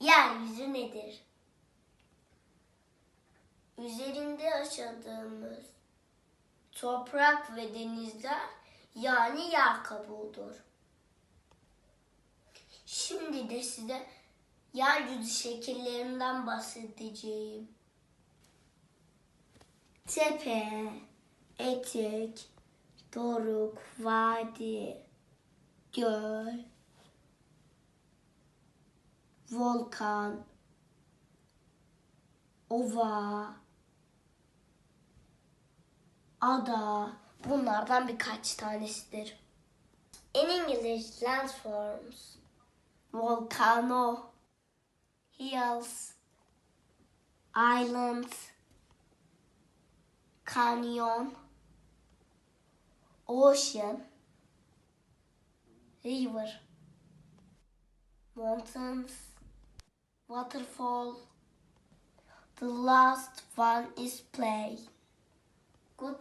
Yeryüzü nedir? Üzerinde yaşadığımız toprak ve denizler yani yer kabuğudur. Şimdi de size yeryüzü şekillerinden bahsedeceğim. Tepe, etek, doruk, vadi, göl, volkan, ova, ada. Bunlardan birkaç tanesidir. In English, landforms, volcano, hills, islands, canyon, ocean, river, mountains, waterfall. The last one is play. Good.